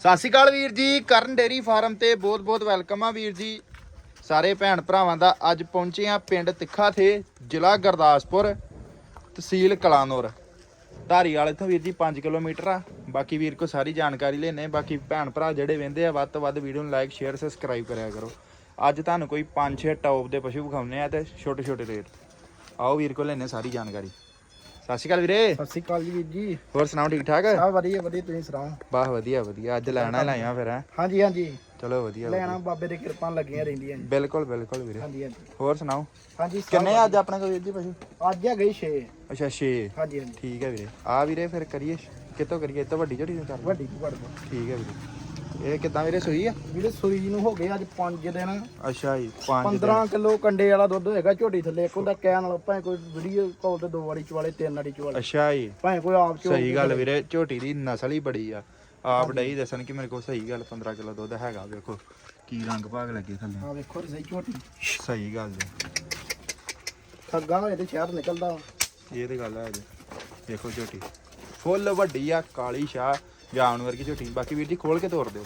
ਸਤਿ ਸ਼੍ਰੀ ਅਕਾਲ ਵੀਰ ਜੀ, ਕਰਨ ਡੇਰੀ ਫਾਰਮ ਤੇ ਬਹੁਤ ਬਹੁਤ ਵੈਲਕਮ ਆ ਵੀਰ ਜੀ। ਸਾਰੇ ਭੈਣ ਭਰਾਵਾਂ ਦਾ ਅੱਜ ਪਹੁੰਚੇ ਆ ਪਿੰਡ ਤਿੱਖਾ ਥੇ ਜ਼ਿਲ੍ਹਾ ਗੁਰਦਾਸਪੁਰ, ਤਹਿਸੀਲ ਕਲਾਨੌਰ। ਧਾਰੀਵਾਲ ਇੱਥੋਂ ਵੀਰ ਜੀ 5 ਕਿਲੋਮੀਟਰ ਆ। ਬਾਕੀ ਵੀਰ ਕੋ ਸਾਰੀ ਜਾਣਕਾਰੀ ਲੈਣੇ ਬਾਕੀ ਭੈਣ ਭਰਾ ਜਿਹੜੇ ਵਹਿੰਦੇ ਆ, ਵੱਧ ਤੋਂ ਵੱਧ ਵੀਡੀਓ ਨੂੰ ਲਾਈਕ ਸ਼ੇਅਰ ਸਬਸਕ੍ਰਾਈਬ ਕਰਿਆ ਕਰੋ। ਅੱਜ ਤੁਹਾਨੂੰ ਕੋਈ 5-6 ਟੌਪ ਦੇ ਪਸ਼ੂ ਵਿਖਾਉਣੇ ਆ ਤੇ ਛੋਟੇ ਛੋਟੇ ਰੇਟ। ਆਓ ਵੀਰ ਕੋ ਲੈਣੇ ਸਾਰੀ ਜਾਣਕਾਰੀ। ਸਤਿ ਸ਼੍ਰੀ ਅਕਾਲ ਵੀਰੇ। ਸਤਿ ਸ਼੍ਰੀ ਅਕਾਲ ਜੀ ਵੀਰ ਜੀ। ਹੋਰ ਸੁਣਾਓ ਠੀਕ ਠਾਕ? ਸਭ ਵਧੀਆ ਵਧੀਆ ਤੁਸੀਂ ਸੁਣਾਓ? ਬਾਹ ਵਧੀਆ ਵਧੀਆ। ਅੱਜ ਲੈਣਾ ਲਾਇਆ ਫਿਰ ਹੈਂ। ਹਾਂਜੀ ਹਾਂਜੀ। ਚਲੋ ਵਧੀਆ ਲੈਣਾ ਬਾਬੇ ਦੀ ਕਿਰਪਾ ਲੱਗੀਆਂ ਰਹਿੰਦੀਆਂ ਜੀ ਬਿਲਕੁਲ ਬਿਲਕੁਲ ਵੀਰੇ। ਹਾਂਜੀ ਹਾਂਜੀ। ਹੋਰ ਸੁਣਾਓ? ਹਾਂਜੀ ਸਭ ਕਿੰਨੇ ਆ ਅੱਜ ਆਪਣੇ ਕੋਲ ਵੀਰ ਜੀ ਪਸ਼ੂ? ਅੱਜ ਆ ਗਈ 6 ਅੱਛਾ 6 ਹਾਂਜੀ ਹਾਂਜੀ। ਠੀਕ ਹੈ ਵੀਰੇ। ਆ ਵੀਰੇ ਫਿਰ ਕਰੀਏ ਕਿੱਥੋਂ ਕਰੀਏ? ਇਹ ਤੋਂ ਵੱਡੀ ਝੜੀ ਨੂੰ ਕਰ ਲਓ। ਵੱਡੀ ਕੁੜ ਦੋ ਠੀਕ ਹੈ ਵੀਰੇ। ਇਹ ਕਿੱਦਾਂ ਵੀਰੇ ਸੋਈ ਆ? ਜਿਹੜੇ ਸੂਈ ਨੂੰ ਹੋ ਗਏ ਅੱਜ 5 ਦਿਨ। ਅੱਛਾ ਜੀ 5 15 ਕਿਲੋ ਕੰਡੇ ਵਾਲਾ ਦੁੱਧ ਹੋਏਗਾ ਝੋਟੀ ਥੱਲੇ ਇੱਕ ਹੁੰਦਾ ਕਹਿਣ ਨਾਲ ਭਾਵੇਂ ਕੋਈ ਵੀਡੀਓ ਕਾਲ ਤੇ ਦੋ ਵਾਰੀ ਚਵਾਲੇ ਤਿੰਨ ਵਾਰੀ ਚਵਾਲੇ। ਅੱਛਾ ਜੀ। ਭਾਵੇਂ ਕੋਈ ਆਪ ਚੋ ਸਹੀ ਗੱਲ ਵੀਰੇ ਝੋਟੀ ਦੀ ਨਸਲ ਹੀ ਬੜੀ ਆ। ਆਪ ਡਈ ਦੱਸਣ ਕਿ ਮੇਰੇ ਕੋਲ ਸਹੀ ਗੱਲ 15 ਕਿਲੋ ਦੁੱਧ ਹੈਗਾ ਵੇਖੋ ਕੀ ਰੰਗ ਭਾਗ ਲੱਗੇ ਥੱਲੇ। ਹਾਂ ਵੇਖੋ ਸਹੀ ਝੋਟੀ। ਸਹੀ ਗੱਲ ਜੀ ਠੱਗਾ ਹੋਏ ਤੇ ਸ਼ਹਿਰ ਨਿਕਲਦਾ। ਇਹ ਤੇ ਗੱਲ ਹੈ ਜੀ। ਦੇਖੋ ਝੋਟੀ। ਫੁੱਲ ਵੱਡੀ ਆ ਕਾਲੀ ਸ਼ਾਹ। ਜਾਨ ਵਰਗੀ ਝੋਟੀ ਬਾਕੀ ਵੀਰ ਜੀ ਖੋਲ ਕੇ ਤੋੜ ਦਿਓ।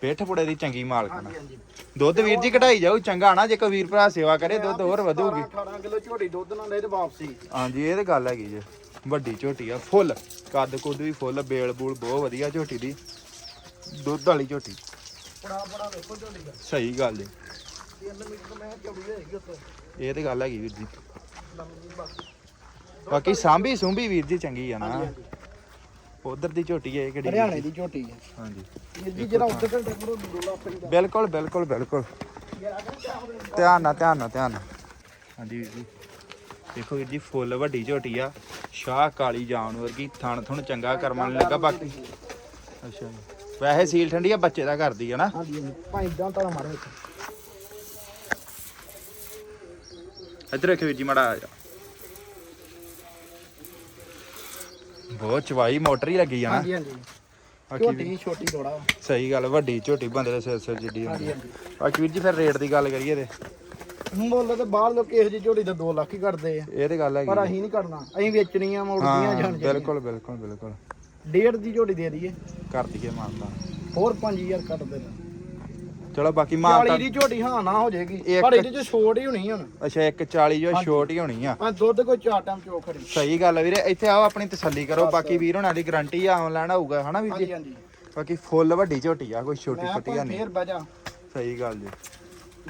ਪੇਠ ਪੁੜੇ ਦੀ ਚੰਗੀ ਮਾਲਕਣ ਹਾਂਜੀ ਦੁੱਧ ਵੀਰ ਜੀ ਕਢਾਈ ਜਾਊ ਚੰਗਾ ਨਾ ਜੇ ਕੋਈ ਵੀਰ ਭਰਾ ਸੇਵਾ ਕਰੇ ਦੁੱਧ ਹੋਰ ਵਧੂਗੀ। 18 ਕਿਲੋ ਝੋਟੀ ਦੁੱਧ ਨਾਲ ਲੈ ਤੇ ਵਾਪਸੀ। ਹਾਂਜੀ ਇਹ ਤੇ ਗੱਲ ਹੈਗੀ ਜੇ। ਵੱਡੀ ਝੋਟੀ ਆ ਫੁੱਲ। ਕੱਦ ਕੁੱਦ ਵੀ ਫੁੱਲ ਬੇਲ ਬੂਲ ਬਹੁਤ ਵਧੀਆ ਝੋਟੀ ਦੀ। ਦੁੱਧ ਵਾਲੀ ਝੋਟੀ। ਬੜਾ ਬੜਾ ਵੇਖੋ ਝੋਟੀ ਦਾ। ਸਹੀ ਗੱਲ ਜੀ 3 ਮੀਟਰ ਮੈਂ ਚੌੜੀ ਹੋਏਗੀ ਉੱਤੇ ਇਹ ਤੇ ਗੱਲ ਹੈਗੀ ਵੀਰ ਜੀ। ਬਾਕੀ ਸਾਂਭੀ ਸੁੰਭੀ ਵੀਰ ਜੀ ਚੰਗੀ ਆ ਨਾ। ਉਧਰ ਦੀ ਝੋਟੀ ਹੈ ਕਿਹੜੀ ਹਰਿਆਣੇ ਦੀ ਝੋਟੀ ਹੈ ਹਾਂਜੀ। ਇਹ ਜੀ ਜਿਹੜਾ ਉੱਤੇ ਘੰਟੇ ਕੋਲ ਡੋਲਾ ਪੈਂਦਾ ਬਿਲਕੁਲ ਬਿਲਕੁਲ ਬਿਲਕੁਲ। ਧਿਆਨ ਨਾਲ ਧਿਆਨ ਨਾਲ ਧਿਆਨ ਨਾਲ। ਹਾਂਜੀ ਵੀਰ ਜੀ। ਦੇਖੋ ਵੀਰ ਜੀ ਫੁੱਲ ਵੱਡੀ ਝੋਟੀ ਆ। ਸ਼ਾਹ ਕਾਲੀ ਜਾਨ ਵਰਗੀ ਥਣ ਥੁਣ ਚੰਗਾ ਕਰਮਾਂ ਨੂੰ ਲੱਗਾ ਬਾਕੀ। ਅੱਛਾ ਜੀ। ਵੈਸੇ ਸੀਲ ਠੰਡੀ ਆ ਬੱਚੇ ਦਾ ਕਰਦੀ ਆ ਨਾ। ਹਾਂਜੀ ਭਾਈ ਇਦਾਂ ਤਾਂ ਮਾਰੋ ਇੱਥੇ। ਇੱਧਰ ਦੇਖੋ ਵੀਰ ਜੀ ਮੜਾ ਆ ਬਹੁਤ ਚਵਾਈ ਮੋਟਰ ਹੀ ਲੱਗੀ ਆ ਨਾ। ਹਾਂਜੀ ਹਾਂਜੀ। ਬਾਕੀ ਝੋਟੀ ਛੋਟੀ ਥੋੜਾ ਸਹੀ ਗੱਲ ਵੱਡੀ ਝੋਟੀ ਬੰਦੇ ਦੇ ਸਿਰ ਸਿਰ ਜਿੱਡੀ ਹੁੰਦੀ ਆ। ਬਾਕੀ ਵੀਰ ਜੀ ਫਿਰ ਰੇਟ ਦੀ ਗੱਲ ਕਰੀਏ ਤੇ। ਮੁੱਲ ਤੇ ਬਾਹਰ ਲੋਕ ਇਹੋ ਜਿਹੀ ਝੋਟੀ ਦਾ 2 ਲੱਖ ਹੀ ਕੱਢਦੇ ਆ। ਇਹ ਤੇ ਗੱਲ ਹੈਗੀ ਪਰ। ਅਸੀਂ ਨਹੀਂ ਕਰਨਾ ਅਸੀਂ ਵੇਚਣੀਆਂ ਮੋੜਦੀਆਂ ਹਾਂ ਜਾਣ ਬਿਲਕੁਲ ਬਿਲਕੁਲ ਬਿਲਕੁਲ। ਡੇਢ ਦੀ ਝੋਟੀ ਦੇ ਦਈਏ। ਕਰ ਦਈਏ ਮਾਨਤਾ ਹੋਰ 5000 ਕੱਟ ਦੇਣਾ ਚਲੋ ਬਾਕੀ 40 ਮਾਨਤਾ ਦੀ ਝੋਟੀ ਹਾਂ ਨਾ ਹੋ ਜਾਏਗੀ। ਇੱਕ- ਪਰ ਇਹਦੇ ਚ ਛੋਟ ਹੀ ਹੋਣੀ ਹੁਣ। ਅੱਛਾ 140 ਜੋ ਛੋਟ ਹੀ ਹੋਣੀ ਆ। ਆ ਦੁੱਧ ਕੋਈ ਚਾਰ ਟਾਈਮ ਚੋ ਖੜੀ। ਸਹੀ ਗੱਲ ਆ ਵੀਰੇ ਇੱਥੇ ਆਓ ਆਪਣੀ ਤਸੱਲੀ ਕਰੋ। ਬਾਕੀ ਵੀਰ ਹੁਣਾਂ ਦੀ ਗਾਰੰਟੀ ਆ ਆਨਲਾਈਨ ਹੋਊਗਾ ਹਨਾ ਵੀਰ ਹਾਂਜੀ ਜੀ? ਹਾਂਜੀ ਬਾਕੀ ਫੁੱਲ ਵੱਡੀ ਝੋਟੀ ਆ ਕੋਈ ਛੋਟੀ ਮੈਂ ਆਪਾਂ ਨਹੀਂ। ਫੇਰ ਬਹਿ ਜਾ। ਸਹੀ ਗੱਲ ਜੀ।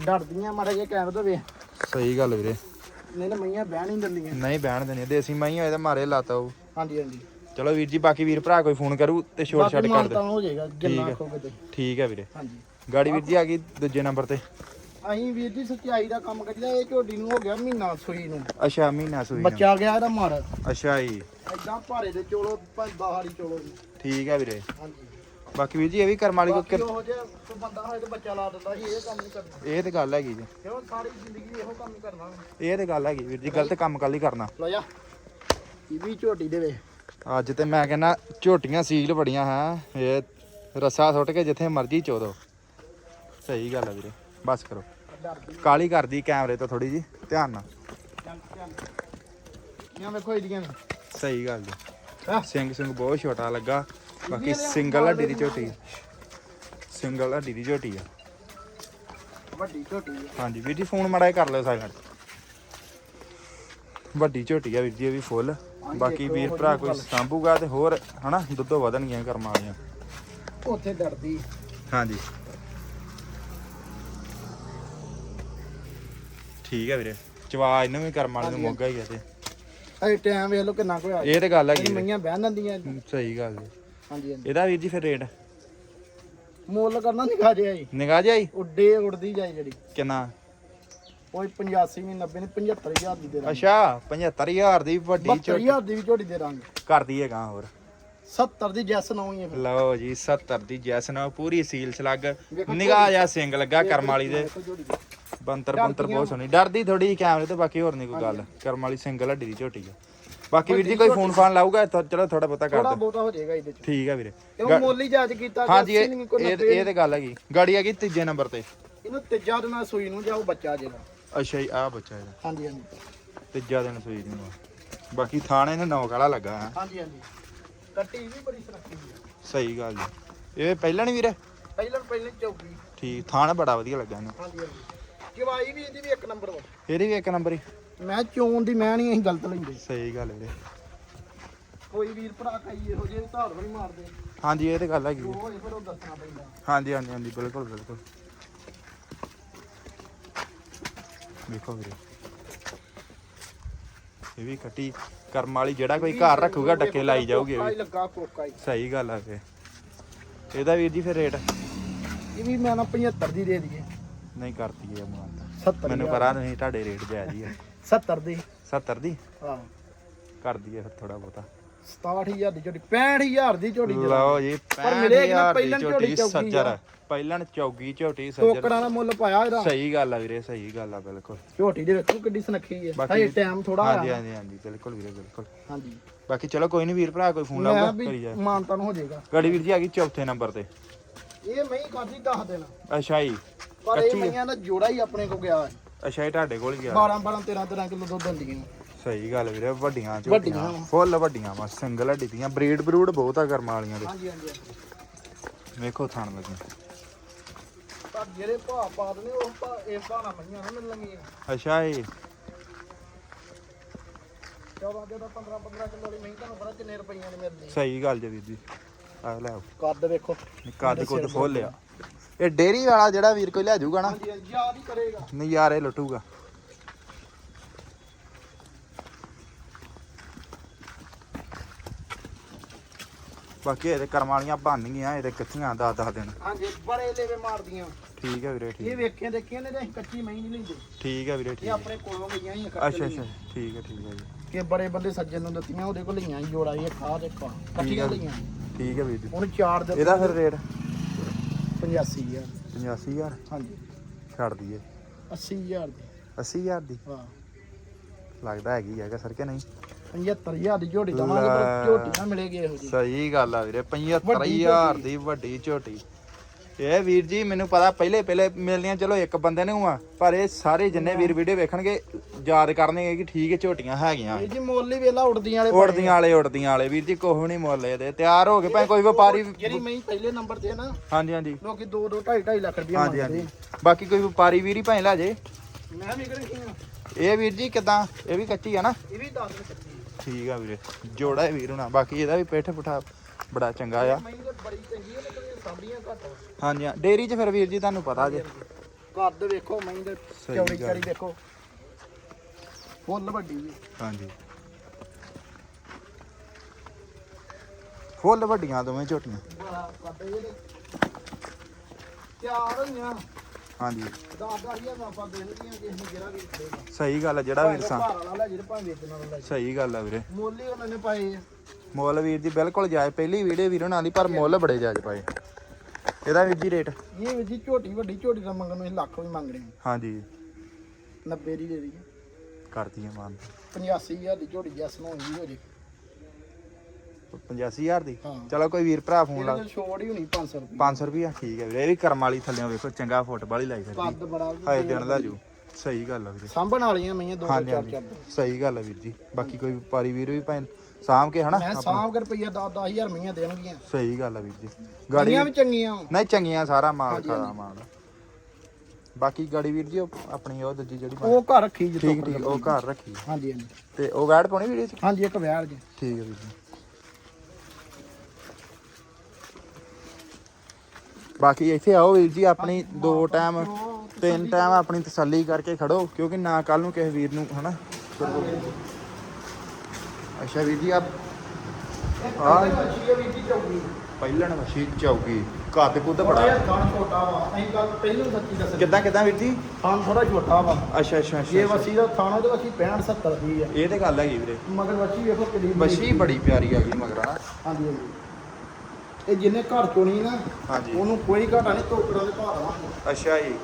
ਡਰਦੀਆਂ ਮਾੜਾ ਜਿਹਾ ਕੈਮਰੇ ਤੋਂ ਵੇ। ਸਹੀ ਗੱਲ ਵੀਰੇ। ਨਹੀਂ ਤਾਂ ਮਈਆਂ ਬਹਿਣ ਹੀ ਨੀ ਦਿੰਦੀਆਂ। ਨਹੀਂ ਬਹਿਣ ਦੇਣੀ ਦੇਸੀ ਮਾਈ ਹੋਏ ਤਾਂ ਮਾਰੇ ਲਾਤਾ ਉਹ ਹਾਂਜੀ ਹਾਂਜੀ। ਚਲੋ ਵੀਰ ਜੀ ਬਾਕੀ ਵੀਰ ਭਰਾ ਕੋਈ ਫੋਨ ਕਰੂ ਤੇ ਛੋਟ ਛੱਡ ਬਾਕੀ ਕਰ ਮਾਨਤਾ ਦੇ। ਹੋ ਜਾਏਗਾ ਠੀਕ ਹੈ। ਤੇ। ਠੀਕ ਹੈ ਵੀਰੇ। ਹਾਂਜੀ। ਗਾੜੀ ਵੀਰ ਜੀ ਆ ਗਈ ਦੂਜੇ ਨੰਬਰ ਤੇ। ਅਸੀਂ ਵੀਰ ਜੀ ਸੱਚਾਈ ਦਾ ਕੰਮ ਕਰੀਦਾ ਇਹ ਝੋਟੀ ਨੂੰ ਹੋ ਗਿਆ ਮਹੀਨਾ ਸੂਈ ਨੂੰ। ਅੱਛਾ ਮਹੀਨਾ ਸੂਈ ਨੂੰ। ਬੱਚਾ ਗਿਆ ਇਹਦਾ ਮਰ ਅੱਛਾ ਜੀ। ਐਦਾਂ ਭਾਰੇ ਦੇ ਚੋਲੋ ਦਹਾੜੀ ਚੋਲੋ ਜੀ। ਠੀਕ ਹੈ ਵੀਰੇ। ਹਾਂਜੀ। ਬਾਕੀ ਵੀਰ ਜੀ ਇਹ ਵੀ ਕਰਮ ਵਾਲੀ ਬਾਕੀ ਕੋ ਉਹ ਜਿਹਾ ਕੋਈ ਬੰਦਾ ਹੋਏ ਤੇ ਬੱਚਾ ਲਾ ਦਿੰਦਾ ਸੀ ਇਹ ਕੰਮ ਨਹੀਂ ਕਰਨਾ। ਇਹ ਤੇ ਗੱਲ ਹੈਗੀ ਜੀ। ਕਿਉਂ ਸਾਰੀ ਜ਼ਿੰਦਗੀ ਇਹੋ ਕੰਮ ਹੀ ਕਰਨਾ। ਇਹ ਤੇ ਗੱਲ ਹੈਗੀ ਵੀਰ ਜੀ ਗਲਤ ਕੰਮ ਕੱਲ ਹੀ ਕਰਨਾ। ਲੋ ਜਾ। ਇਹ ਵੀ ਝੋਟੀ ਦੇ ਵੇ ਅੱਜ ਤੇ ਮੈਂ ਕਹਿੰਦਾ ਝੋਟੀਆਂ ਸੀਲ ਬੜੀਆਂ ਹੈ ਇਹ ਰੱਸਾ ਸੁੱਟ ਕੇ ਜਿੱਥੇ ਮਰਜ਼ੀ ਚੋਦੋ ਸਹੀ ਗੱਲ ਹੈ ਵੀਰੇ। ਬਸ ਕਰੋ। ਕਾਲੀ ਕਰਦੀ ਕੈਮਰੇ ਤੋਂ ਥੋੜੀ ਜੀ ਧਿਆਨ ਨਾਲ। ਇਹ ਵੇਖੋ ਇਹਦੀਆਂ। ਸਹੀ ਗੱਲ ਜੀ ਹੈਂ? ਸਿੰਘ ਸਿੰਘ ਬਹੁਤ ਛੋਟਾ ਲੱਗਾ। ਬਾਕੀ ਸਿੰਗਲ ਹੱਡੀ ਦੀ ਝੋਟੀ ਸਿੰਗਲ ਹੱਡੀ ਦੀ ਝੋਟੀ ਆ। ਵੱਡੀ ਝੋਟੀ ਹੈ ਹਾਂਜੀ ਵੀਰ ਜੀ ਫੋਨ ਮੜਾ ਕਰ ਲਿਓ ਸਾਈਡ ਵੱਡੀ ਝੋਟੀ ਆ ਵੀਰ ਜੀ ਇਹ ਵੀ ਫੁੱਲ। ਬਾਕੀ ਵੀਰ ਭਰਾ ਕੋਈ। ਸਾਂਭੂਗਾ ਤੇ ਹੋਰ ਹਨਾ ਦੁੱਧੋਂ ਵਧਣਗੀਆਂ ਕਰਮਾਂ ਵਾਲੀਆਂ। ਉੱਥੇ ਡਰਦੀ। ਹਾਂਜੀ। ਠੀਕ ਹੈ ਵੀਰੇ। ਚਵਾ ਇਹਨੂੰ ਵੀ ਕਰਮ ਵਾਲੇ ਨੂੰ ਮੋਗਾ ਹੀ ਆ ਤੇ। ਅਜੇ ਟਾਈਮ ਵੇਖ ਲਓ ਕਿੰਨਾ ਕੋਈ ਆ ਇਹ ਤੇ ਗੱਲ ਹੈਗੀ ਵੀਰੇ। ਮਈਆਂ ਬਹਿਣ ਦਿੰਦੀਆਂ ਸਹੀ ਗੱਲ ਜੀ ਹਾਂਜੀ ਹਾਂਜੀ। ਇਹਦਾ ਵੀਰ ਜੀ ਫਿਰ ਰੇਟ ਮੁੱਲ ਕਰਨਾ ਖਾ ਜਿਆ ਜੀ। ਨਿਗਾਹ ਜਾਈ ਉੱਡੇ ਉੜਦੀ ਜਾਈ ਜਿਹੜੀ। ਕਿੰਨਾ? ਕੋਈ 85 ਨਹੀਂ 90 ਨਹੀਂ 75000 ਦੀ ਦੇ ਦਾਂਗੇ। ਅੱਛਾ 75000 ਦੀ ਵੱਡੀ ਝੋਟੀ। 72000 ਦੀ ਵੀ ਝੋਟੀ ਦੇ ਦਾਂਗੇ। ਕਰਦੀ ਹੈਗਾ ਹੋਰ। 70 ਦੀ ਜੈਸ ਨਾ ਹੋਈ ਹੈ ਫਿਰ। ਲਓ ਜੀ 70 ਦੀ ਜੈਸ ਨਾਲ ਪੂਰੀ ਸੀਲ ਸਲੱਗ। ਨਿਗਾਹ ਜਾ ਸਿੰਗ ਲੱਗਾ ਕਰਮ ਵਾਲੀ ਦੀ। ਬੰਤਰ ਬੰਤਰ ਬਹੁਤ ਸੋਹਣੀ। ਡਰਦੀ ਥੋੜੀ ਕੈਮਰੇ ਤੇ ਬਾਕੀ ਹੋਰ ਨਹੀਂ ਕੋਈ ਗੱਲ। ਕਰਮ ਵਾਲੀ ਸਿੰਗਲ ਹੱਡੀ ਦੀ ਝੋਟੀ ਆ। ਬਾਕੀ ਵੀਰ ਜੀ ਕੋਈ ਫੋਨ ਫਾਨ ਲਾਊਗਾ ਤਾਂ ਚਲੋ ਥੋੜਾ ਬਹੁਤਾ ਕਰ ਥੋੜਾ ਬਹੁਤਾ ਹੋ ਜਾਏਗਾ ਇਹਦੇ ਚ। ਠੀਕ ਆ ਵੀਰੇ। ਕਿਉਂ ਮੁੱਲ ਜਾਜ ਕੀਤਾ ਹਾਂਜੀ ਇਹ ਇਹ 90 ਇਹ ਤੇ ਗੱਲ ਹੈਗੀ। ਗਾੜੀ ਹੈਗੀ ਤੀਜੇ ਨੰਬਰ ਤੇ। ਇਹਨੂੰ ਤੀਜਾ ਦਿਨ ਸੂਈ ਨੂੰ ਜਾਓ ਬੱਚਾ ਜਿਹੜਾ ਅੱਛਾ ਜੀ ਆ ਬੱਚਾ ਇਹਦਾ। ਹਾਂਜੀ ਹਾਂਜੀ। ਤੀਜਾ ਦਿਨ ਸੂਈ ਨੂੰ। ਬਾਕੀ ਥਾਣੇ ਨੇ ਨੌਕ ਵਾਲਾ ਲੱਗਾ ਹੈ। ਹਾਂਜੀ ਹਾਂਜੀ। ਕੱਟੀ ਵੀ ਬੜੀ ਸੁਰੱਖੀ ਹੈ ਸਹੀ ਗੱਲ ਜੀ ਇਹ ਪਹਿਲਾਂ ਨਹੀਂ ਵੀਰੇ? ਪਹਿਲਾਂ ਪਹਿਲਾਂ ਚੌਕੀ। ਠੀਕ ਥਾਣ ਬੜਾ ਵਧੀਆ ਲੱਗਾ ਇਹਨੂੰ। ਹਾਂਜੀ ਹਾਂਜੀ। ਜਵਾਈ ਵੀ ਇਹਦੀ ਵੀ ਇੱਕ ਨੰਬਰ ਵਾ। ਇਹਦੀ ਵੀ ਇੱਕ ਨੰਬਰ ਹੀ। ਮੈਂ ਚੋਣ ਦੀ ਮੈਂ ਨਹੀਂ ਅਸੀਂ ਗਲਤ ਲੈਂਦੇ। ਸਹੀ ਗੱਲ ਵੀਰੇ ਕੋਈ ਵੀਰ ਭਰਾ ਕਈ ਇਹੋ ਜਿਹੇ ਧਾਰ ਵੀ ਮਾਰਦੇ। ਹਾਂਜੀ ਇਹ ਤੇ ਗੱਲ ਹੈਗੀ ਹੈ। ਫਿਰ ਉਹ ਦੱਸਣਾ ਪੈਂਦਾ। ਹਾਂਜੀ ਹਾਂਜੀ ਹਾਂਜੀ ਬਿਲਕੁਲ ਬਿਲਕੁਲ। ਵੇਖੋ ਵੀਰੇ। ਇਹ ਵੀ ਕੱਟੀ ਕਰਮ ਵਾਲੀ ਜਿਹੜਾ ਕੋਈ ਘਰ ਰੱਖੂਗਾ ਡੱਕੇ ਲਾਈ ਜਾਊਗੀ ਇਹ ਵੀ। ਲੱਗਾ ਕੋਕਾ ਹੀ। ਸਹੀ ਗੱਲ ਆ ਵੀਰੇ ਇਹਦਾ ਵੀਰ ਜੀ ਫਿਰ ਰੇਟ ਇਹ ਵੀ ਮੈਂ ਨਾ 75 ਦੀ ਦੇ ਦਈਏ। ਨਹੀਂ ਕਰਤੀ ਇਹ ਮਾਨ 70 ਮੈਨੂੰ ਪਤਾ ਨਹੀਂ ਤੁਹਾਡੇ ਰੇਟ ਜਾਇਜ਼ ਹੀ ਆ 70 ਦੀ। 70 ਦੀ? ਹਾਂ। ਕਰ ਦਈਏ ਫਿਰ ਥੋੜਾ ਬਹੁਤਾ। 67000 ਦੀ ਝੋਟੀ 65000 ਦੀ ਝੋਟੀ ਜਰਾ ਲਓ ਜੀ ਪਰ ਮਿਲੇਗੀ ਨਾ 65000 ਦੀ ਪਹਿਲਾਂ ਝੋਟੀ ਝੋਟੀ ਚੌਗੀ ਸੱਜਰ। ਆ। ਪਹਿਲਾਂ ਚੌਗੀ ਝੋਟੀ ਸੱਜਰ। ਟੋਕਰਾਂ ਦਾ ਮੁੱਲ ਪਾਇਆ ਇਹਦਾ। ਸਹੀ ਗੱਲ ਆ ਵੀਰੇ ਸਹੀ ਗੱਲ ਆ ਬਿਲਕੁਲ। ਝੋਟੀ ਦੇ ਵੇਖੋ ਕਿੱਡੀ ਸੁਨੱਖੀ ਹੈ ਹਜੇ ਟਾਈਮ ਥੋੜਾ ਹਾਂਜੀ ਆ। ਹਾਂਜੀ ਹਾਂਜੀ ਬਿਲਕੁਲ ਵੀਰੇ ਬਿਲਕੁਲ। ਹਾਂਜੀ। ਬਾਕੀ ਚਲੋ ਕੋਈ ਨਹੀਂ ਵੀਰ ਭਰਾ ਕੋਈ ਫੋਨ ਮੈਂ ਲਾਊਗਾ ਕਰੀ ਵੀ ਜਾ। ਮਾਨਤਾ ਨੂੰ ਹੋ ਜਾਏਗਾ। ਗੜੀ ਵੀਰ ਜੀ ਆ ਗਈ ਚੌਥੇ ਨੰਬਰ ਤੇ। ਇਹ ਮੈਂ ਹੀ ਕਰਦੀ 10 ਦਿਨ। ਅੱਛਾ ਜੀ। ਪਰ ਇਹ। ਮਈਆਂ ਦਾ ਜੋੜਾ ਹੀ ਆਪਣੇ ਕੋ ਗਿਆ ਹੈ ਅੱਛਾ ਇਹ ਤੁਹਾਡੇ ਕੋਲ ਹੀ ਗਿਆ। 12 12 13 13 ਕਿਲੋ ਦੁੱਧ ਦਿੰਦੀਆਂ ਸਹੀ ਗੱਲ ਵੀਰੇ ਵੱਡੀਆਂ ਵੱਡੀਆਂ। ਫੁੱਲ ਵੱਡੀਆਂ ਵਾ ਸਿੰਗਲ ਹੱਡੀ ਦੀਆਂ ਬਰੀਡ ਬਰੂਡ ਬਹੁਤ ਆ ਕਰਮਾਂ ਵਾਲੀਆਂ ਦੇ। ਹਾਂਜੀ ਹਾਂਜੀ। ਵੇਖੋ ਥਣ ਲੱਗੀ। ਪਰ ਜਿਹੜੇ ਭਾਅ ਪਾ ਦਨੇ ਉਹ ਭਾਅ ਇਸ ਭਾਅ ਨਾਲ ਮਈਆਂ ਨਾ ਮਿਲਣਗੀਆਂ। ਅੱਛਾ ਜੀ 14 ਜਦੋਂ 15 15 ਕਿਲੋ ਵਾਲੀ ਮਹੀਂ ਤੁਹਾਨੂੰ ਪਤਾ ਕਿੰਨੇ ਰੁਪਈਆਂ ਦੀ ਮਿਲਦੀ। ਸਹੀ ਗੱਲ ਜੀ ਵੀਰ ਜੀ। ਆ ਲੈ। ਕੱਦ ਵੇਖੋ। ਕੱਦ ਕੁੱਦ ਫੁੱਲ ਆ। ਇਹ ਡੇਰੀ ਵਾਲਾ ਜਿਹੜਾ ਵੀਰ ਕੋਈ ਲੈ ਜਾਊਗਾ ਨਾ। ਯਾਦ ਹੀ ਕਰੇਗਾ। ਨਜ਼ਾਰੇ ਲੁੱਟੂਗਾ। ਬਾਕੀ ਇਹਦੇ ਕਰਮ ਵਾਲੀਆਂ ਬਣ ਗਈਆਂ ਇਹਦੇ ਕਿੱਥੀਆਂ ਦਸ ਦਸ ਦਿਨ। ਹਾਂਜੀ ਬੜੇ ਲੇਵੇ ਮਾਰਦੀਆਂ। ਠੀਕ ਹੈ ਵੀਰੇ ਇਹ ਠੀਕ ਵੇਖੇ ਦੇਖੀਆਂ ਨੇ ਤੇ ਅਸੀਂ ਕੱਚੀ ਮਹੀਂ ਨਹੀਂ ਲੈਂਦੇ। ਠੀਕ ਹੈ ਵੀਰੇ ਇਹ ਠੀਕ। ਆਪਣੇ ਕੋਲੋਂ ਗਈਆਂ ਹੀ ਅੱਛਾ ਅੱਛਾ ਠੀਕ ਹੈ ਠੀਕ ਹੈ ਜੀ। ਕਿ ਬੜੇ ਬੰਦੇ ਸੱਜਣ ਨੂੰ ਦਿੱਤੀਆਂ ਉਹਦੇ ਕੋਲ ਲਈਆਂ ਸੀ ਜੋੜਾ ਇਹ ਖਾ ਤੇ ਖਾ ਕੱਚੀਆਂ ਲਈਆਂ। ਠੀਕ ਹੈ ਵੀਰ ਜੀ। ਉਹਨੂੰ ਚਾਰ ਦੇ ਇਹਦਾ ਫਿਰ ਰੇਟ? 85000 85000 ਹਾਂਜੀ। ਛੱਡ ਦਈਏ। 80000 ਦੀ। 80000 ਦੀ? ਹਾਂ। ਲੱਗਦਾ ਹੈਗੀ ਹੈਗਾ ਸਰ ਕਿ ਨਹੀਂ? 75000 ਦੀ ਝੋਟੀ ਦਵਾਂਗੇ ਪਰ ਲੈ। ਝੋਟੀ ਨਾ ਮਿਲੇਗੀ ਇਹੋ ਜੀ ਸਹੀ ਗੱਲ ਆ ਵੀਰੇ ਵੱਡੀ 75000 ਝੋਟੀ। ਦੀ ਵੱਡੀ ਝੋਟੀ। ਇਹ ਵੀਰ ਜੀ ਮੈਨੂੰ ਪਤਾ ਪਹਿਲੇ ਪਹਿਲੇ ਮਿਲਣੀਆਂ ਚਲੋ ਇੱਕ ਬੰਦੇ ਨੂੰ ਆ ਪਰ ਇਹ ਸਾਰੇ ਜਿੰਨੇ ਵੀਰ ਵੀਡੀਓ ਵੇਖਣਗੇ ਯਾਦ ਕਰਨਗੇ ਕਿ ਠੀਕ ਹੈ ਝੋਟੀਆਂ ਹੈਗੀਆਂ। ਇਹ ਜੀ ਮੁੱਲ ਹੀ ਵੇਲਾ ਉੜਦੀਆਂ ਵਾਲੇ ਉੜਦੀਆਂ ਵਾਲੇ ਉੜਦੀਆਂ ਵਾਲੇ। ਵੀਰ ਜੀ ਕੋਹ ਨਹੀਂ ਮੁੱਲ ਇਹਦੇ। ਤਿਆਰ ਹੋ ਗਏ ਭਾਵੇਂ ਕੋਈ ਵਪਾਰੀ ਜਿਹੜੀ ਮੈਂ ਪਹਿਲੇ ਨੰਬਰ ਤੇ ਨਾ ਹਾਂਜੀ ਹਾਂਜੀ। ਲੋਕੀ 2 2 2.5 2.5 ਲੱਖ ਰੁਪਏ ਹਾਂਜੀ ਹਾਂਜੀ। ਬਾਕੀ ਕੋਈ ਵਪਾਰੀ ਵੀਰ ਹੀ ਭਾਵੇਂ ਲੈ ਜੇ। ਮੈਂ ਵੀ ਕਰੀ ਆ। ਇਹ ਵੀਰ ਜੀ ਕਿਦਾਂ? ਇਹ ਵੀ ਕੱਚੀ ਆ ਨਾ? ਇਹ ਵੀ 10 ਰੁਪਏ ਕੱਚੀ ਠੀਕ ਆ ਵੀਰੇ ਜੋੜਾ ਹੈ ਵੀਰ ਹੁਣਾ। ਬਾਕੀ ਇਹਦਾ ਵੀ ਪਿੱਠ ਪੁਠਾ ਬੜਾ ਚੰਗਾ ਆ। ਹੈ ਘੱਟ। ਹਾਂਜੀ ਹਾਂ। ਡੇਰੀ 'ਚ ਫਿਰ ਵੀਰ ਜੀ ਤੁਹਾਨੂੰ ਪਤਾ ਜੇ। ਕੱਦ ਵੇਖੋ ਮੈਂ ਦੇ ਸਹੀ ਚੌੜੀ ਗੱਲ। ਚੜੀ ਦੇਖੋ। ਫੁੱਲ ਵੱਡੀ ਜੀ। ਹਾਂਜੀ। ਫੁੱਲ ਵੱਡੀਆਂ ਦੋਵੇਂ ਝੋਟੀਆਂ। ਬੜਾ ਕੱਦ ਇਹਦੇ ਤਿਆਰ ਹੋਈਆਂ। ਹਾਂਜੀ। ਦਾ ਆਪਾਂ ਦੇ ਜਿਹੜਾ ਵੀ ਸਹੀ ਗੱਲ ਆ ਜਿਹੜਾ ਵੀਰ ਸਾਂ। ਭਾਰਾ ਵਾਲਾ ਜਿਹੜੇ ਭਾਵੇਂ ਵੇਚਣ ਵਾਲਾ ਲੈ ਸਹੀ ਗੱਲ ਆ ਵੀਰੇ। ਮੁੱਲ ਹੀ ਉਹਨਾਂ ਨੇ ਪਾਏ ਆ। ਮੁੱਲ ਵੀਰ ਜੀ ਬਿਲਕੁਲ ਜਾਇਜ਼। ਪਹਿਲੀ ਵੀਡੀਓ ਵੀਰ ਹੁਣਾਂ ਦੀ ਪਰ ਮੁੱਲ ਬੜੇ ਜਾਇਜ਼ ਪਾਏ। ਇਹਦਾ ਵੀਰ ਜੀ ਰੇਟ ਇਹ ਵੀ ਜੀ ਝੋਟੀ ਵੱਡੀ ਝੋਟੀ ਦਾ ਮੰਗਣ ਨੂੰ ਅਸੀਂ ਲੱਖ ਵੀ ਮੰਗ ਰਹੇ ਹਾਂਜੀ। ਹਾਂ 90 ਦੀ ਦੇ ਦਈਏ। ਕਰਦੀ ਹੈ ਮਾਨ। 85000 ਦੀ ਝੋਟੀ ਜੈਸ ਨੂੰ ਹੋਈ ਹੋ ਜੇ 85000 ਦੀ? ਹਾਂ। ਚਲੋ ਕੋਈ ਵੀਰ ਭਰਾ ਫੋਨ ਲਾ ਇਹਦੇ ਛੋੜ ਹੀ ਹੋਣੀ 500 ਰੁਪਏ 500 ਰੁਪਿਆ ਠੀਕ ਹੈ ਵੀਰੇ ਇਹ ਵੀ ਕਰਮ ਵਾਲੀ ਥੱਲਿਓਂ ਵੇਖੋ ਚੰਗਾ ਫੁੱਟਬਾਲ ਹੀ ਲਾਈ ਫਿਰਦੀ। ਕੱਦ ਬੜਾ ਹਾਏ ਦਿਨ ਦਾ ਜੂ। ਸਹੀ ਗੱਲ ਆ ਵੀਰੇ। ਸਾਂਭਣ ਵਾਲੀਆਂ ਮਈਆਂ ਦੋ ਦੋ ਹਾਂਜੀ ਚਾਰ ਹਾਂਜੀ। ਚਾਰ ਸਹੀ ਗੱਲ ਆ ਵੀਰ ਜੀ। ਬਾਕੀ ਕੋਈ ਵਪਾਰੀ ਵੀਰ ਵੀ ਭਾਵੇਂ ਸਾਂਭ ਕੇ ਹਨਾ ਮੈਂ ਸਾਂਭ ਕੇ ਰੁਪਈਆ 10 10000 ਮਈਆਂ ਦੇਣਗੀਆਂ। ਸਹੀ ਗੱਲ ਆ ਵੀਰ ਜੀ। ਗਾੜੀ ਗਾੜੀਆਂ ਵੀ ਚੰਗੀਆਂ। ਨਹੀਂ ਚੰਗੀਆਂ ਸਾਰਾ ਮਾਲ ਖਾਦਾ ਮਾਲ। ਬਾਕੀ ਗਾੜੀ ਵੀਰ ਜੀ ਆਪਣੀ ਉਹ ਦੂਜੀ ਜਿਹੜੀ ਉਹ ਘਰ ਰੱਖੀ ਜਿੱਥੋਂ ਠੀਕ ਠੀਕ ਉਹ ਘਰ ਰੱਖੀ। ਹਾਂਜੀ ਹਾਂਜੀ। ਤੇ ਉਹ ਵੈੜ ਪਾਉਣੀ ਵੀਡੀਓ ਚ ਹਾਂਜੀ ਇੱਕ ਵਿਆਹ ਜੀ। ਠੀਕ ਹੈ ਵੀਰ ਜੀ। ਬਾਕੀ ਇੱਥੇ ਆਓ ਵੀਰ ਜੀ ਆਪਣੀ ਦੋ ਟਾਈਮ ਤਿੰਨ ਟਾਈਮ ਆਪਣੀ ਤਸੱਲੀ ਕਰਕੇ ਖੜੋ ਕਿਉਂਕਿ ਨਾ ਕੱਲ ਨੂੰ ਕਿਸੇ ਵੀਰ ਨੂੰ ਹਨਾ। ਅੱਛਾ ਵੀਰ ਜੀ ਆਪ ਆ ਅੱਛੀ ਵੀ ਦੀ ਚੌਕੀ ਪਹਿਲਣ ਮਸ਼ੀਨ ਚੌਕੀ ਕੱਦ ਕੁੱਦ ਬੜਾ। ਜਿਹਾ ਥਾਣ ਛੋਟਾ ਵਾ। ਅਸੀਂ ਗੱਲ ਪਹਿਲਾਂ ਸੱਚੀ ਦੱਸ ਕਿੱਦਾਂ ਕਿੱਦਾਂ ਵੀਰ ਜੀ? ਥਾਣ ਥੋੜਾ ਛੋਟਾ ਵਾ। ਅੱਛਾ ਅੱਛਾ ਜੇ ਅੱਛਾ। ਵਸੀ ਦਾ ਥਾਣਾ ਤੇ ਵਸੀ 65 70 ਦੀ ਆ। ਇਹ ਤੇ ਗੱਲ ਹੈਗੀ ਵੀਰੇ। ਮਗਰ ਵਸੀ ਵੇਖੋ ਕਿੱਡੀ ਮੱਛੀ ਬੜੀ ਪਿਆਰੀ ਆ ਗਈ ਮਗਰ ਹਨਾ? ਹਾਂਜੀ ਹਾਂਜੀ। ਇਹ ਜਿੰਨੇ ਘਰ ਚੋਣੀ ਨਾ ਹਾਂਜੀ। ਉਹਨੂੰ ਕੋਈ ਘਾਟਾ ਨਹੀਂ ਟੋਕਰਾਂ ਦੇ ਭਾਅ ਦਵਾਂਗੇ। ਅੱਛਾ ਜੀ।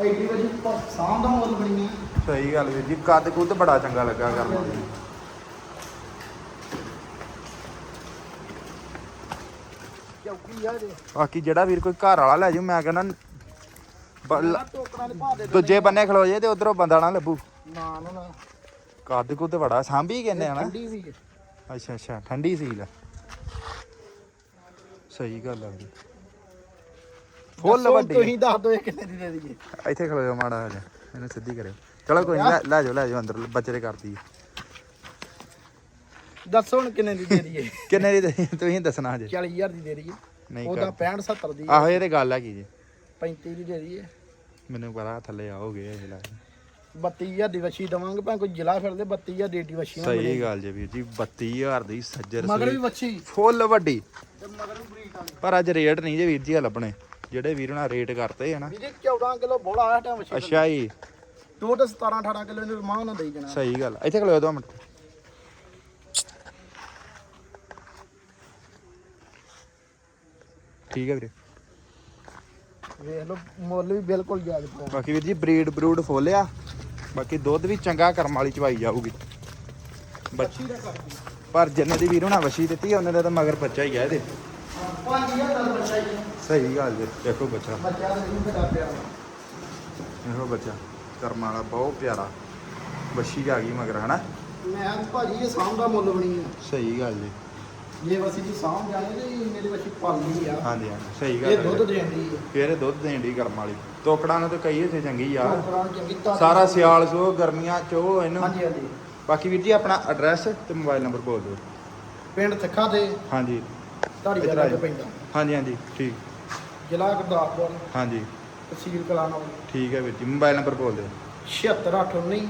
ਐਡੀ ਵਜੀ ਸਾਂਭ ਦਾ ਮੁੱਲ ਬਣੀ ਹੈ ਸਹੀ ਗੱਲ ਵੀਰ ਜੀ ਕੱਦ ਕੁੱਦ ਬੜਾ ਚੰਗਾ ਲੱਗਾ ਕਰਨਾ ਚੌਕੀ ਆ ਜੇ ਬਾਕੀ ਜਿਹੜਾ ਵੀਰ ਕੋਈ ਘਰ ਵਾਲਾ ਲੈ ਜਾਊ ਮੈਂ ਕਹਿੰਦਾ ਲ- ਦੇ ਦੇ ਦੂਜੇ ਬੰਨੇ ਖਲੋ ਜੇ ਤੇ ਉਧਰੋਂ ਬੰਦਾ ਨਾ ਲੱਭੂ। ਨਾ ਨਾ ਕੱਦ ਕੁੱਦ ਬੜਾ ਸਾਂਭੀ ਕਹਿੰਦੇ ਹਨਾ? ਠੰਡੀ ਅੱਛਾ ਅੱਛਾ ਠੰਡੀ ਸੀਲ ਆ। ਸਹੀ ਗੱਲ ਆ ਵੀਰੇ। ਫੁੱਲ ਵੱਡੀ ਤੁਸੀਂ ਦੱਸ ਦਿਓ ਇਹ ਕਿੰਨੇ ਦੀ ਦੇ ਦਈਏ। ਇੱਥੇ ਖਲੋ ਜਾ ਮਾੜਾ ਜਿਹਾ ਇਹਨੂੰ ਸਿੱਧੀ ਕਰਿਓ। ਚਲੋ ਕੋਈ ਨਹੀਂ ਲੈ- ਲੈ ਜਾਓ ਲੈ ਜਾਓ ਅੰਦਰ ਬੱਚੇ ਦੇ ਕਰਦੀ ਦੱਸੋ ਹੁਣ ਕਿੰਨੇ ਦੀ ਦੇ ਦਈਏ। ਕਿੰਨੇ ਦੀ ਦੇ- ਤੁਸੀਂ ਦੱਸਣਾ ਹਜੇ। 40000 ਦੀ ਦੇ ਦਈਏ। ਨਹੀਂ ਉਹਦਾ ਕਰ 65 70 ਦੀ ਆਹੋ ਇਹ ਤੇ ਗੱਲ ਹੈ ਕੀ ਜੀ। 35 ਦੀ ਦੇ ਦਈਏ। ਮੈਨੂੰ ਪਤਾ ਥੱਲੇ ਆਓਗੇ ਇਹ ਲੈ 32000 ਦੀ ਵਛੀ ਦਵਾਂਗੇ ਭਾਵੇਂ ਕੋਈ ਜ਼ਿਲ੍ਹਾ ਫਿਰਦੇ 32000 ਦੀ ਏਡੀ ਵਛੀ ਨਾ ਸਹੀ ਗੱਲ ਜੇ ਵੀਰ ਜੀ 32000 ਦੀ ਸੱਜਰ ਮਗਰ ਵੀ ਵਛੀ। ਫੁੱਲ ਵੱਡੀ। ਤੇ ਮਗਰ ਵੀ ਬਰੀਕ ਵਾਲੀ ਪਰ ਅੱਜ ਰੇਟ ਨਹੀਂ ਜੇ ਵੀਰ ਜੀ ਆ ਲੱਭਣੇ ਜਿਹੜੇ ਵੀਰ ਨਾਲ ਰੇਟ ਕਰਤੇ ਆ ਨਾ। ਵੀਰੇ 14 ਕਿਲੋ ਬੋਲਾ ਆਇਆ ਟਾਂ ਵਛੀ ਅੱਛਾ ਜੀ। ਤੇ 17 18 ਕਿਲੋ ਇਹਨੂੰ ਰਮਾਨ ਨਾ ਦੇਈ ਜਾਣਾ। ਸਹੀ ਗੱਲ। ਇੱਥੇ ਖਲੋ ਦੋ ਮਿੰਟ। ਠੀਕ ਹੈ ਵੀਰੇ? ਵੇਖ ਲਓ ਮੁੱਲ ਵੀ ਬਿਲਕੁਲ ਜਾਇਜ਼ ਪਾਇਆ ਬਾਕੀ ਵੀਰ ਜੀ ਬਰੀਡ ਬਰੂਡ ਫੋਲਿਆ। ਬਾਕੀ ਦੁੱਧ ਵੀ ਚੰਗਾ ਕਰਮ ਵਾਲੀ ਚਵਾਈ ਜਾਊਗੀ। ਬੱਚੀ ਵਛੀ ਦਾ ਕਰਦੀ ਪਰ ਜਿੰਨੇ ਦੀ ਵੀਰ ਹੁਣਾ ਵਸ਼ੀ ਦਿੱਤੀ ਉਹਨੇ ਦਾ ਤਾਂ ਮਗਰ ਬੱਚਾ ਹੀ ਆ ਇਹਦੇ। 5000 ਦਾ ਬੱਚਾ ਜੀ ਸਹੀ ਗੱਲ ਜੀ ਦੇਖੋ ਬੱਚਾ। ਬੱਚਾ ਨਹੀਂ ਬੱਚਾ ਕਰਮ ਵਾਲਾ ਬਹੁਤ ਪਿਆਰਾ। ਵਸ਼ੀ ਆ ਗਈ ਮਗਰ ਹਨਾ? ਮੈਂ ਭਾਜੀ ਇਹ ਦਾ ਮੁੱਲ ਬਣੀ ਆ। ਸਹੀ ਗੱਲ ਜੀ। ਜੇ ਵਸੀ ਦੀ ਸਾਂਭ ਜਾਣੇ ਤੇ ਮੇਰੀ ਵਛੀ ਪਾਲੀ ਆ। ਹਾਂਜੀ ਹਾਂਜੀ ਸਹੀ ਗੱਲ ਇਹ ਦੁੱਧ ਦੇਂਦੀ ਆ। ਫੇਰ ਇਹ ਦੁੱਧ ਦੇਣ ਦੀ ਕਰਮ ਵਾਲੀ। ਤੋਕੜਾਂ ਨੂੰ ਤਾਂ ਕਈ ਇੱਥੇ ਚੰਗੀ ਆ। ਨੂੰ ਚੰਗੀ ਸਾਰਾ ਸਿਆਲ ਸੋ ਗਰਮੀਆਂ ਚੋ ਇਹਨੂੰ। ਹਾਂਜੀ ਹਾਂਜੀ। ਬਾਕੀ ਵੀਰ ਜੀ ਆਪਣਾ ਐਡਰੈਸ ਤੇ ਮੋਬਾਈਲ ਨੰਬਰ ਬੋਲ ਦਿਓ। ਪਿੰਡ ਤੱਖਾ ਤੇ ਹਾਂਜੀ। ਧਾੜੀ ਦਾ ਲੱਗ। ਪੈਂਦਾ ਹਾਂਜੀ ਹਾਂਜੀ ਠੀਕ। ਜ਼ਿਲ੍ਹਾ ਗੁਰਦਾਸਪੁਰ। ਹਾਂਜੀ। ਤਹਿਸੀਲ ਕਲਾਨੌਰ। ਠੀਕ ਹੈ ਵੀਰ ਜੀ ਮੋਬਾਈਲ ਨੰਬਰ ਬੋਲ ਦਿਓ। 76819